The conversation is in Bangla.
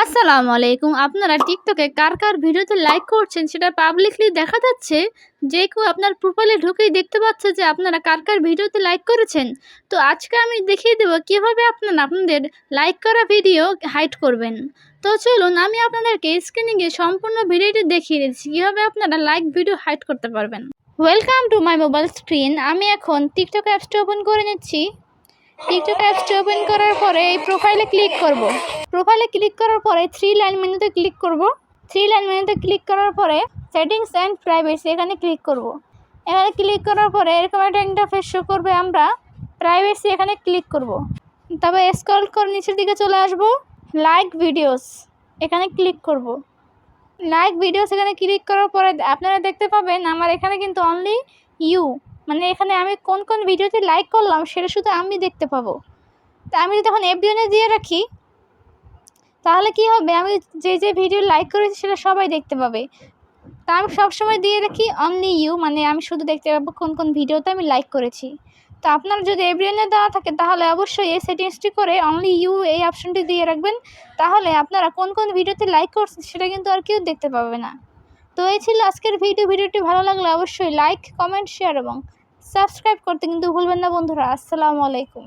আসসালামু আলাইকুম। আপনারা টিকটকে কার কার ভিডিওতে লাইক করছেন সেটা পাবলিকলি দেখা যাচ্ছে। যে কেউ আপনার প্রোফাইলে ঢুকেই দেখতে পাচ্ছে যে আপনারা কার কার ভিডিওতে লাইক করেছেন। তো আজকে আমি দেখিয়ে দেবো কীভাবে আপনারা আপনাদের লাইক করা ভিডিও হাইড করবেন। তো চলুন আমি আপনাদেরকে স্ক্রিনে গিয়ে সম্পূর্ণ ভিডিওটি দেখিয়ে দিচ্ছি, কীভাবে আপনারা লাইক ভিডিও হাইড করতে পারবেন। Welcome to my mobile screen আমি এখন টিকটক অ্যাপসটা ওপেন করে নিচ্ছি। টিকটক অ্যাপসটা ওপেন করার পরে এই প্রোফাইলে ক্লিক করব। প্রোফাইলে ক্লিক করার পরে থ্রি লাইন মেনুতে ক্লিক করব। থ্রি লাইন মেনুতে ক্লিক করার পরে সেটিংস অ্যান্ড প্রাইভেসি এখানে ক্লিক করব। এখানে ক্লিক করার পরে এরকম একটা ইন্টারফেস শো করবে আমরা। প্রাইভেসি এখানে ক্লিক করব। তবে স্ক্রল করে নিচের দিকে চলে আসব। লাইক ভিডিওস এখানে ক্লিক করব। লাইক ভিডিওস এখানে ক্লিক করার পরে আপনারা দেখতে পাবেন আমার এখানে কিন্তু অনলি ইউ মানে এখানে আমি কোন কোন ভিডিওতে লাইক করলাম সেটা শুধু আমি দেখতে পাবো। তা আমি যদি এখন এফবিএনে দিয়ে রাখি, তাহলে কি হবে? আমি যে যে ভিডিও লাইক করেছি সেটা সবাই দেখতে পাবে। তা আমি সবসময় দিয়ে রাখি অনলি ইউ মানে আমি শুধু দেখতে পাবো কোন কোন ভিডিওতে আমি লাইক করেছি। তো আপনার যদি এভরিওনে দেওয়া থাকে, তাহলে অবশ্যই এই সেটিংসটি করে অনলি ইউ এই অপশনটি দিয়ে রাখবেন। তাহলে আপনারা কোন কোন ভিডিওতে লাইক করছেন সেটা কিন্তু আর কেউ দেখতে পাবে না। তো এই ছিল আজকের ভিডিও ভিডিওটি ভালো লাগলে অবশ্যই লাইক কমেন্ট শেয়ার এবং সাবস্ক্রাইব করতে কিন্তু ভুলবেন না বন্ধুরা আসসালামু আলাইকুম।